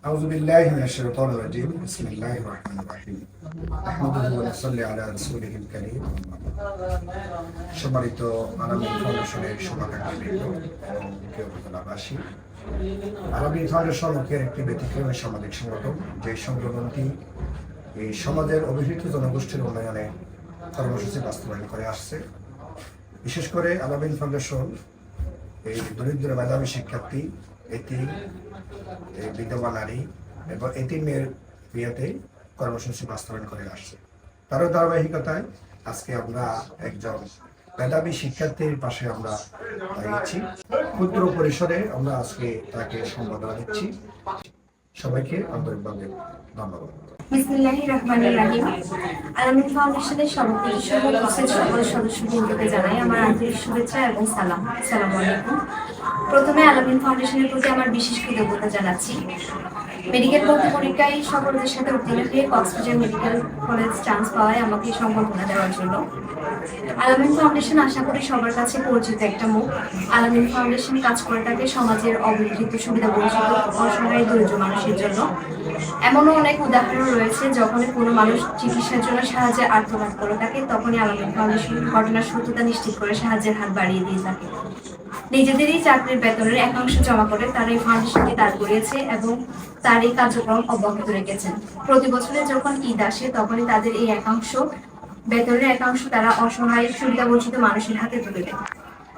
أعوذ بالله من الشيطان الرجيم بسم الله الرحمن الرحيم نحمده ونصلي على رسوله الكريم সম্মানিত আরামি ফাউন্ডেশনের শুভাকাঙ্ক্ষী বৃন্দ এবং কেউ উপজেলাবাসী আরবি ফাউন্ডেশন মুখের একটি ব্যতিক্রমী সামাজিক সংগঠন যে সংগঠনটি এই সমাজের অবহেলিত জনগোষ্ঠীর উন্নয়নে কর্মসূচি বাস্তবায়ন করে আসছে বিশেষ করে আলামিন ফাউন্ডেশন এই দরিদ্র মেধাবী শিক্ষার্থী এটি বিধবা নারী এবং এটি মেয়ের বিয়েতে কর্মসূচি বাস্তবায়ন করে আসছে। তারও ধারাবাহিকতায় আজকে আমরা একজন মেধাবী শিক্ষার্থীর পাশে আমরা দাঁড়িয়েছি। ক্ষুদ্র পরিসরে আমরা আজকে তাকে সম্বোধনা দিচ্ছি। সবাইকে আন্তরিকভাবে ধন্যবাদ। আলামিন ফাউন্ডেশনের সকল জানাই আমার আন্তরিক শুভেচ্ছা এবং সালাম। সালাম আলাইকুম। প্রথমে আলামিন ফাউন্ডেশনের প্রতি আমার বিশেষ কৃতজ্ঞতা জানাচ্ছি। মেডিকেল ভর্তি পরীক্ষায় সকলের সাথে উত্তীর্ণ হয়ে কক্সবাজার মেডিকেল কলেজ চান্স পাওয়ায় আমাকে সম্বর্ধনা দেওয়ার জন্য। আলামিন ফাউন্ডেশন আশা করি সবার কাছে পরিচিত একটা মুখ। আলামিন ফাউন্ডেশন কাজ করে থাকে সমাজের অবহেলিত সুবিধা বঞ্চিত অসহায় দরিদ্র মানুষের জন্য। এমনও অনেক উদাহরণ রয়েছে যখন কোনো মানুষ চিকিৎসার জন্য সাহায্যে আত্মঘাত করে থাকে, তখনই আলামিন ফাউন্ডেশন ঘটনার সত্যতা নিশ্চিত করে সাহায্যের হাত বাড়িয়ে দিয়ে থাকে। নিজেদেরই চাকরির বেতনের একাংশ জমা করে তারা এই ফাউন্ডেশনটি দাঁড় করিয়েছে এবং তার এই কার্যক্রম অব্যাহত রেখেছেন। প্রতি বছরে যখন ঈদ আসে, তখনই তাদের এই একাংশ বেতনের একাংশ তারা অসহায় সুবিধা বঞ্চিত মানুষের হাতে তুলে দেয়।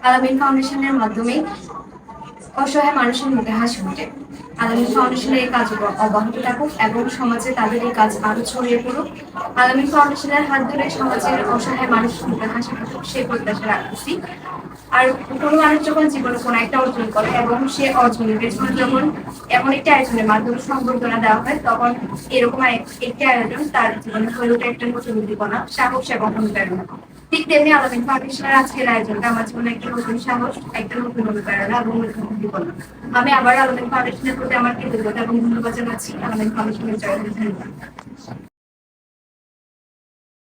আলামিন ফাউন্ডেশনের মাধ্যমে অসহায় মানুষের মুখে হাসি ফুটে। আলামিন ফাউন্ডেশনের এই কার্যক্রম অব্যাহত থাকুক এবং সমাজে তাদের এই কাজ আরও ছড়িয়ে পড়ুক। আলামিন ফাউন্ডেশনের হাত ধরে সমাজের অসহায় মানুষের মুখে হাসি ফুটুক সেই প্রত্যাশা রাখতেছি। আর কোনো মানুষ যখন জীবনে কোনো একটা অর্জন করে এবং সে অর্জনের পেছনে যখন এমন একটি আয়োজনের মাধ্যমে সংবর্ধনা দেওয়া হয়, তখন এরকম একটি আয়োজন তার জীবনে হয়ে ওঠে একটা নতুন উদ্দীপনা, সাহস এবং অনুপ্রেরণা। ঠিক তেমনি আলামিন ফাউন্ডেশনের আজকের আয়োজনটা আমার জীবনে একটা নতুন সাহস, একটা নতুন অনুপ্রেরণা এবং নতুন উদ্দীপনা। আমি আবার আলামিন ফাউন্ডেশনের প্রতি আমার কৃতজ্ঞতা এবং ধন্যবাদ জানাচ্ছি। আলামিন ফাউন্ডেশনের জয় ধন্যবাদ।